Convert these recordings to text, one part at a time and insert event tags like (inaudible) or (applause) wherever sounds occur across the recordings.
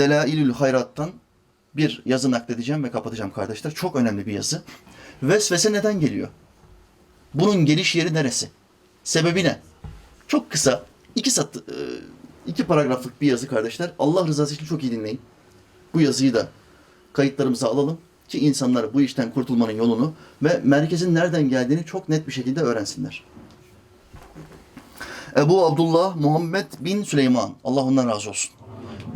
Delailül Hayrat'tan bir yazı nakledeceğim ve kapatacağım kardeşler. Çok önemli bir yazı. Vesvese neden geliyor? Bunun geliş yeri neresi? Sebebi ne? Çok kısa, iki sat, e, iki paragraflık bir yazı kardeşler. Allah rızası için çok iyi dinleyin. Bu yazıyı da kayıtlarımıza alalım ki insanlar bu işten kurtulmanın yolunu ve merkezin nereden geldiğini çok net bir şekilde öğrensinler. Ebu Abdullah Muhammed bin Süleyman, Allah ondan razı olsun.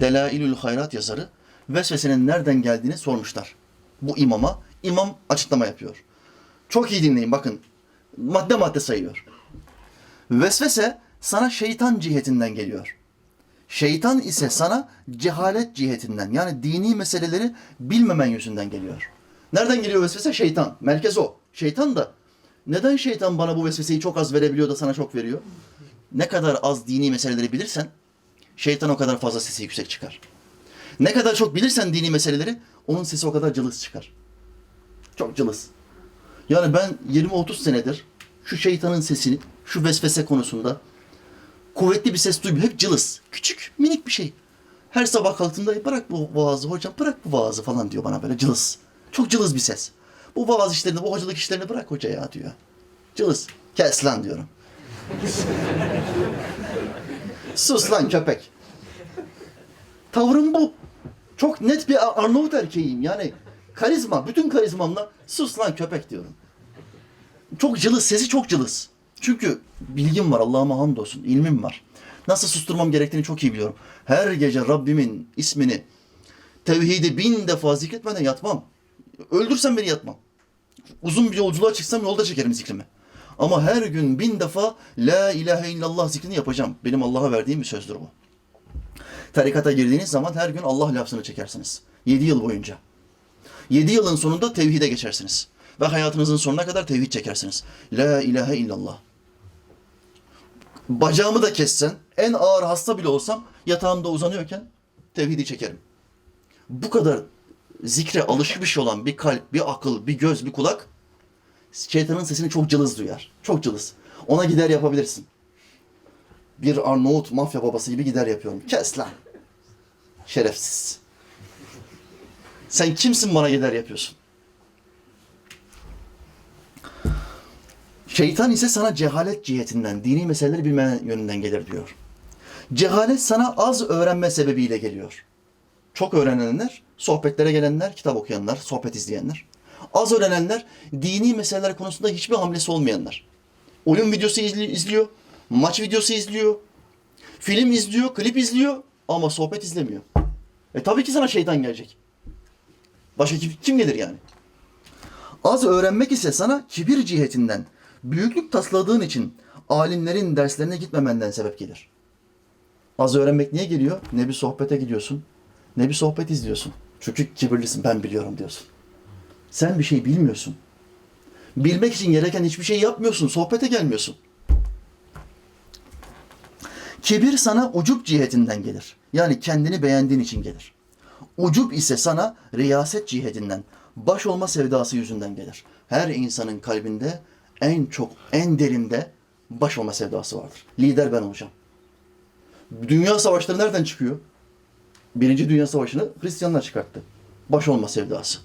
Delailül Hayrat yazarı vesvesenin nereden geldiğini sormuşlar. Bu imama, imam açıklama yapıyor. Çok iyi dinleyin bakın. Madde madde sayıyor. Vesvese sana şeytan cihetinden geliyor. Şeytan ise sana cehalet cihetinden yani dini meseleleri bilmemen yüzünden geliyor. Nereden geliyor vesvese? Şeytan. Merkez o. Şeytan da neden şeytan bana bu vesveseyi çok az verebiliyor da sana çok veriyor? Ne kadar az dini meseleleri bilirsen şeytan o kadar fazla sesi yüksek çıkar. Ne kadar çok bilirsen dini meseleleri onun sesi o kadar cılız çıkar. Çok cılız. Yani ben 20-30 senedir şu şeytanın sesini, şu vesvese konusunda kuvvetli bir ses duymuyorum. Hep cılız. Küçük, minik bir şey. Her sabah kalktığımda bırak bu vaazı hocam, bırak bu vaazı falan diyor bana böyle cılız. Çok cılız bir ses. Bu vaaz işlerini, bu hocalık işlerini bırak hoca ya diyor. Cılız. Kes lan diyorum. Sus lan köpek. Tavrım bu. Çok net bir Arnavut erkeğiyim. Yani karizma, bütün karizmamla sus lan köpek diyorum. Çok cılız, sesi çok cılız. Çünkü bilgim var, Allah'ıma hamdolsun, ilmim var. Nasıl susturmam gerektiğini çok iyi biliyorum. Her gece Rabbimin ismini, tevhidi bin defa zikretmeden yatmam. Öldürsem beni yatmam. Uzun bir yolculuğa çıksam yolda çekerim zikrimi. Ama her gün bin defa La ilahe illallah zikrini yapacağım. Benim Allah'a verdiğim bir sözdür bu. Tarikata girdiğiniz zaman her gün Allah lafzını çekersiniz. Yedi yıl boyunca. Yedi yılın sonunda tevhide geçersiniz. Ve hayatınızın sonuna kadar tevhid çekersiniz. La ilahe illallah. Bacağımı da kessen, en ağır hasta bile olsam yatağımda uzanıyorken tevhidi çekerim. Bu kadar zikre alışmış olan bir kalp, bir akıl, bir göz, bir kulak şeytanın sesini çok cılız duyar. Çok cılız. Ona gider yapabilirsin. Bir Arnavut mafya babası gibi gider yapıyorum. Kes lan. Şerefsiz. Sen kimsin bana gider yapıyorsun? Şeytan ise sana cehalet cihetinden, dini meseleleri bilme yönünden gelir diyor. Cehalet sana az öğrenme sebebiyle geliyor. Çok öğrenenler, sohbetlere gelenler, kitap okuyanlar, sohbet izleyenler. Az öğrenenler, dini meseleler konusunda hiçbir hamlesi olmayanlar. Oyun videosu izli- izliyor, maç videosu izliyor, film izliyor, klip izliyor ama sohbet izlemiyor. E tabii ki sana şeytan gelecek. Başka kim gelir yani? Az öğrenmek ise sana kibir cihetinden, büyüklük tasladığın için alimlerin derslerine gitmemenden sebep gelir. Az öğrenmek niye geliyor? Ne bir sohbete gidiyorsun, ne bir sohbet izliyorsun. Çünkü kibirlisin, ben biliyorum diyorsun. Sen bir şey bilmiyorsun. Bilmek için gereken hiçbir şey yapmıyorsun, sohbete gelmiyorsun. Kibir sana ucup cihetinden gelir. Yani kendini beğendiğin için gelir. Ucup ise sana riyaset cihetinden, baş olma sevdası yüzünden gelir. Her insanın kalbinde en çok, en derinde baş olma sevdası vardır. Lider ben olacağım. Dünya savaşları nereden çıkıyor? Birinci Dünya Savaşı'nı Hristiyanlar çıkarttı. Baş olma sevdası.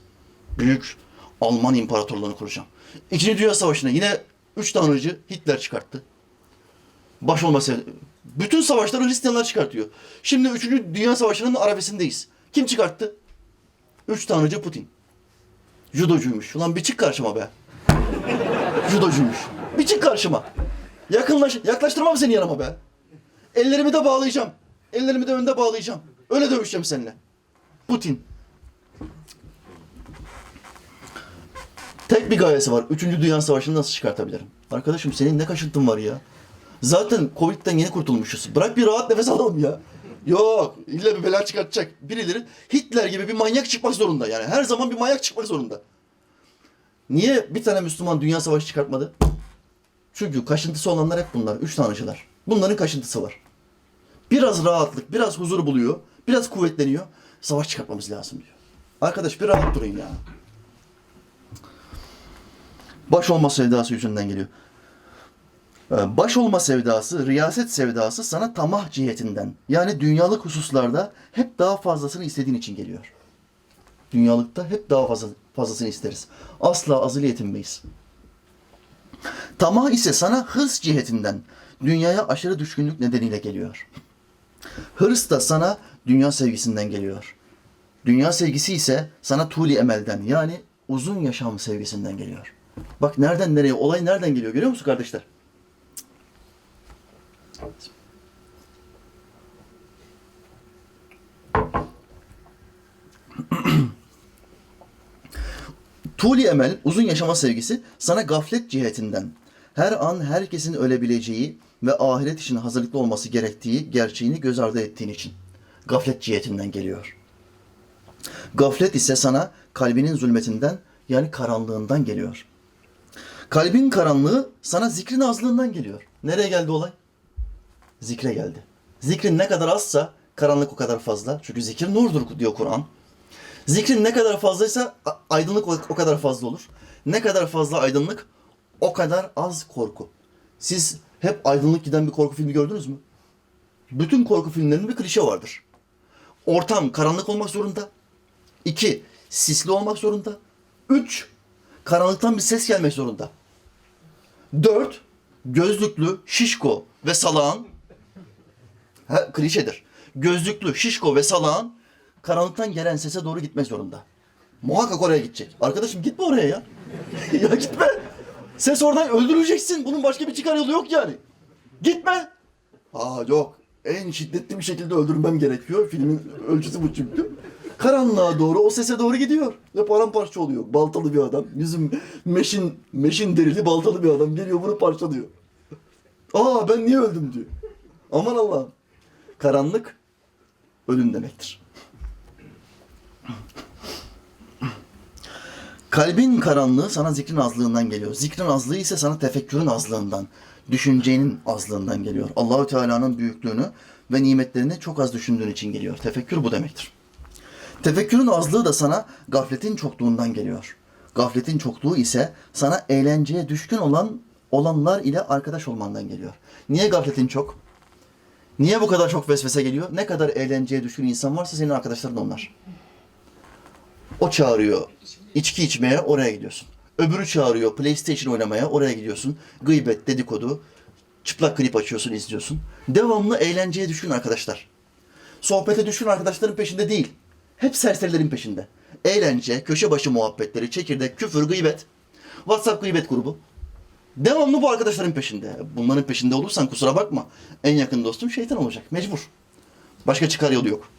Büyük Alman İmparatorluğunu kuracağım. İkinci Dünya Savaşı'nı yine üç tanrıcı Hitler çıkarttı. Baş olma sevdası. Bütün savaşları Hristiyanlar çıkartıyor. Şimdi üçüncü Dünya Savaşı'nın arefesindeyiz. Kim çıkarttı? Üç tanrıcı Putin. Judocuymuş. Ulan bir çık karşıma be. Judocuymuş. Bir çık karşıma. Yakınlaş, yaklaştırmam seni yanıma be. Ellerimi de bağlayacağım. Ellerimi de önde bağlayacağım. Öyle dövüşeceğim seninle. Putin. Bir gayesi var. Üçüncü Dünya Savaşı'nı nasıl çıkartabilirim? Arkadaşım senin ne kaşıntın var ya? Zaten Covid'den yeni kurtulmuşuz. Bırak bir rahat nefes alalım ya. Yok. illa bir bela çıkartacak. Birileri Hitler gibi bir manyak çıkmak zorunda. Yani her zaman bir manyak çıkmak zorunda. Niye bir tane Müslüman dünya savaşı çıkartmadı? Çünkü kaşıntısı olanlar hep bunlar. Üç tanrıcılar. Bunların kaşıntısı var. Biraz rahatlık, biraz huzur buluyor. Biraz kuvvetleniyor. Savaş çıkartmamız lazım diyor. Arkadaş bir rahat durun ya. Baş olma sevdası yüzünden geliyor. Ee, Baş olma sevdası, riyaset sevdası sana tamah cihetinden yani dünyalık hususlarda hep daha fazlasını istediğin için geliyor. Dünyalıkta hep daha fazla, fazlasını isteriz. Asla azılı yetinmeyiz. Tamah ise sana hırs cihetinden, dünyaya aşırı düşkünlük nedeniyle geliyor. Hırs da sana dünya sevgisinden geliyor. Dünya sevgisi ise sana tuli emelden yani uzun yaşam sevgisinden geliyor. Bak nereden nereye, olay nereden geliyor görüyor musun kardeşler? (clears throat) Tuli emel, uzun yaşama sevgisi sana gaflet cihetinden her an herkesin ölebileceği ve ahiret için hazırlıklı olması gerektiği gerçeğini göz ardı ettiğin için gaflet cihetinden geliyor. Gaflet ise sana kalbinin zulmetinden yani karanlığından geliyor. Kalbin karanlığı sana zikrin azlığından geliyor. Nereye geldi olay? Zikre geldi. Zikrin ne kadar azsa karanlık o kadar fazla. Çünkü zikir nurdur diyor Kur'an. Zikrin ne kadar fazlaysa aydınlık o kadar fazla olur. Ne kadar fazla aydınlık o kadar az korku. Siz hep aydınlık giden bir korku filmi gördünüz mü? Bütün korku filmlerinin bir klişe vardır. Ortam karanlık olmak zorunda. İki, sisli olmak zorunda. Üç, karanlıktan bir ses gelmek zorunda. Dört, gözlüklü, şişko ve salağın ha, klişedir. Gözlüklü, şişko ve salağın karanlıktan gelen sese doğru gitmek zorunda. Muhakkak oraya gidecek. Arkadaşım gitme oraya ya. (laughs) ya gitme. Ses oradan öldüreceksin. Bunun başka bir çıkar yolu yok yani. Gitme. Aa yok. En şiddetli bir şekilde öldürmem gerekiyor. Filmin ölçüsü bu çünkü. Karanlığa doğru, o sese doğru gidiyor. Ve paramparça oluyor. Baltalı bir adam. Yüzüm meşin, meşin derili baltalı bir adam. Geliyor bunu parçalıyor. Aa ben niye öldüm diyor. Aman Allah'ım. Karanlık ölüm demektir. Kalbin karanlığı sana zikrin azlığından geliyor. Zikrin azlığı ise sana tefekkürün azlığından, düşüncenin azlığından geliyor. Allahü Teala'nın büyüklüğünü ve nimetlerini çok az düşündüğün için geliyor. Tefekkür bu demektir. Tefekkürün azlığı da sana gafletin çokluğundan geliyor. Gafletin çokluğu ise sana eğlenceye düşkün olan olanlar ile arkadaş olmandan geliyor. Niye gafletin çok? Niye bu kadar çok vesvese geliyor? Ne kadar eğlenceye düşkün insan varsa senin arkadaşların onlar. O çağırıyor içki içmeye oraya gidiyorsun. Öbürü çağırıyor PlayStation oynamaya oraya gidiyorsun. Gıybet, dedikodu, çıplak klip açıyorsun, izliyorsun. Devamlı eğlenceye düşkün arkadaşlar. Sohbete düşkün arkadaşların peşinde değil. Hep serserilerin peşinde. Eğlence, köşe başı muhabbetleri, çekirdek, küfür, gıybet. WhatsApp gıybet grubu. Devamlı bu arkadaşların peşinde. Bunların peşinde olursan kusura bakma. En yakın dostum şeytan olacak. Mecbur. Başka çıkar yolu yok.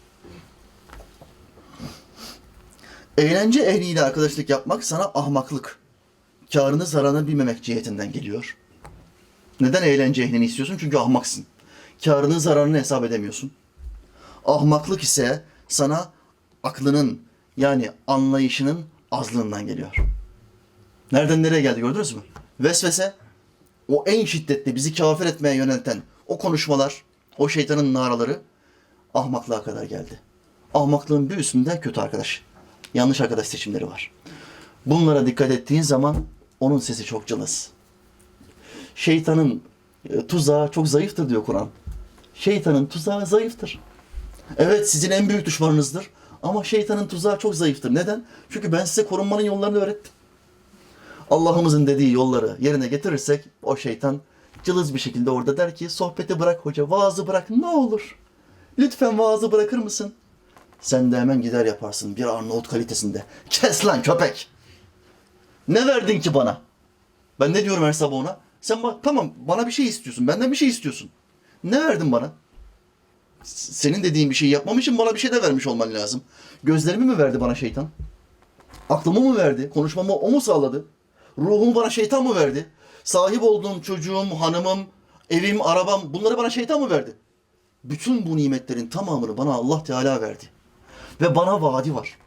Eğlence ehliyle arkadaşlık yapmak sana ahmaklık, karını zararını bilmemek cihetinden geliyor. Neden eğlence ehlini istiyorsun? Çünkü ahmaksın. Karını zararını hesap edemiyorsun. Ahmaklık ise sana aklının yani anlayışının azlığından geliyor. Nereden nereye geldi gördünüz mü? Vesvese o en şiddetli bizi kafir etmeye yönelten o konuşmalar, o şeytanın naraları ahmaklığa kadar geldi. Ahmaklığın bir üstünde kötü arkadaş. Yanlış arkadaş seçimleri var. Bunlara dikkat ettiğin zaman onun sesi çok cılız. Şeytanın e, tuzağı çok zayıftır diyor Kur'an. Şeytanın tuzağı zayıftır. Evet sizin en büyük düşmanınızdır. Ama şeytanın tuzağı çok zayıftır. Neden? Çünkü ben size korunmanın yollarını öğrettim. Allah'ımızın dediği yolları yerine getirirsek o şeytan cılız bir şekilde orada der ki sohbeti bırak hoca, vaazı bırak ne olur. Lütfen vaazı bırakır mısın? Sen de hemen gider yaparsın bir Arnavut kalitesinde. Kes lan köpek. Ne verdin ki bana? Ben ne diyorum her sabah ona? Sen bak tamam bana bir şey istiyorsun. Benden bir şey istiyorsun. Ne verdin bana? Senin dediğin bir şeyi yapmam için bana bir şey de vermiş olman lazım. Gözlerimi mi verdi bana şeytan? Aklımı mı verdi? Konuşmamı o mu sağladı? Ruhumu bana şeytan mı verdi? Sahip olduğum çocuğum, hanımım, evim, arabam bunları bana şeytan mı verdi? Bütün bu nimetlerin tamamını bana Allah Teala verdi. Ve bana vaadi var.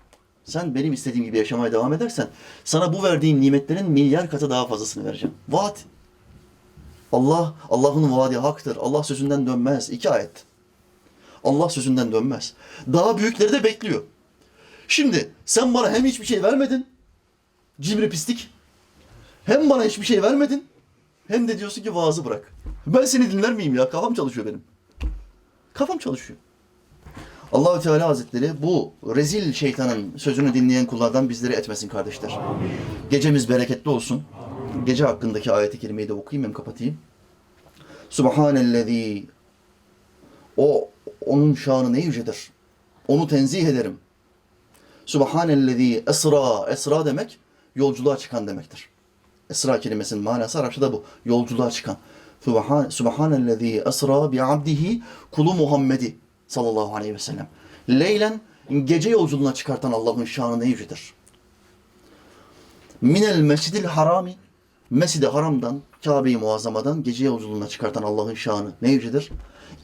Sen benim istediğim gibi yaşamaya devam edersen sana bu verdiğim nimetlerin milyar katı daha fazlasını vereceğim. Vaat. Allah, Allah'ın vaadi haktır. Allah sözünden dönmez. İki ayet. Allah sözünden dönmez. Daha büyükleri de bekliyor. Şimdi sen bana hem hiçbir şey vermedin. Cimri pislik. Hem bana hiçbir şey vermedin. hem de diyorsun ki vaazı bırak. Ben seni dinler miyim ya? Kafam çalışıyor benim. Kafam çalışıyor. Allahü Teala Hazretleri bu rezil şeytanın sözünü dinleyen kullardan bizleri etmesin kardeşler. Gecemiz bereketli olsun. Gece hakkındaki ayeti kerimeyi de okuyayım hem kapatayım. Subhanellezi o onun şanı ne yücedir. Onu tenzih ederim. Subhanellezi esra esra demek yolculuğa çıkan demektir. Esra kelimesinin manası Arapçada bu. Yolculuğa çıkan. Subhan, Subhanellezi esra bi abdihi kulu Muhammedi sallallahu aleyhi ve sellem. Leylen gece yolculuğuna çıkartan Allah'ın şanı ne yücedir. Minel mescidil harami Mescid-i Haram'dan, Kabe-i Muazzama'dan gece yolculuğuna çıkartan Allah'ın şanı ne yücedir.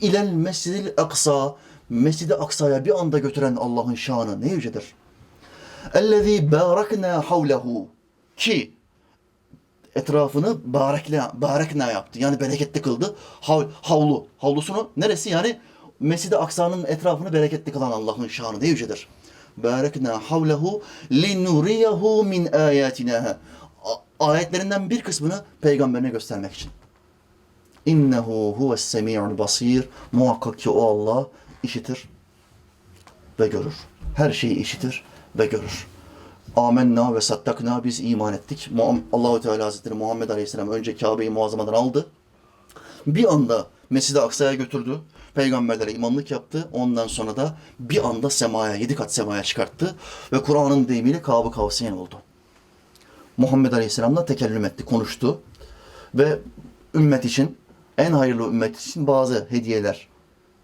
İlel mescidil aksa Mescid-i Aksa'ya bir anda götüren Allah'ın şanı ne yücedir. Ellezî bâreknâ havlehu ki etrafını barekna, barekna yaptı. Yani bereketli kıldı. Hav, havlu. Havlusunu neresi? Yani Mescid-i Aksa'nın etrafını bereketli kılan Allah'ın şanı ne yücedir. Barekna havlehu linuriyahu min ayatina. Ayetlerinden bir kısmını peygamberine göstermek için. İnnehu huves semi'ul basir. Muhakkak ki o Allah işitir ve görür. Her şeyi işitir ve görür. Amenna ve sattakna biz iman ettik. Allahu Teala Hazretleri Muhammed Aleyhisselam önce Kabe'yi muazzamadan aldı. Bir anda Mescid-i Aksa'ya götürdü. Peygamberlere imamlık yaptı. Ondan sonra da bir anda semaya, yedi kat semaya çıkarttı. Ve Kur'an'ın deyimiyle Kâb-ı Kavseyn oldu. Muhammed Aleyhisselam'la tekellüm etti, konuştu. Ve ümmet için, en hayırlı ümmet için bazı hediyeler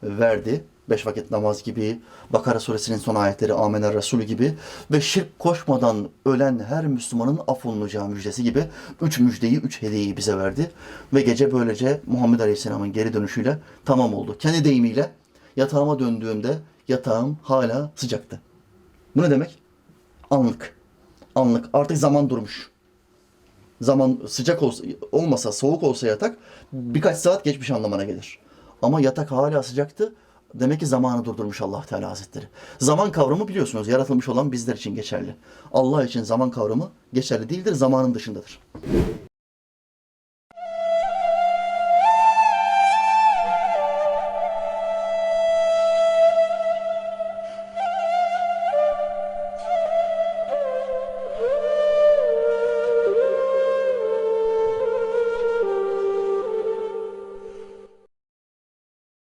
verdi. Beş vakit namaz gibi, Bakara suresinin son ayetleri Amener Resul gibi ve şirk koşmadan ölen her Müslümanın affolunacağı müjdesi gibi üç müjdeyi, üç hediyeyi bize verdi. Ve gece böylece Muhammed Aleyhisselam'ın geri dönüşüyle tamam oldu. Kendi deyimiyle yatağıma döndüğümde yatağım hala sıcaktı. Bu ne demek? Anlık. Anlık. Artık zaman durmuş zaman sıcak olsa, olmasa, soğuk olsa yatak birkaç saat geçmiş anlamına gelir. Ama yatak hala sıcaktı. Demek ki zamanı durdurmuş Allah Teala Hazretleri. Zaman kavramı biliyorsunuz yaratılmış olan bizler için geçerli. Allah için zaman kavramı geçerli değildir, zamanın dışındadır.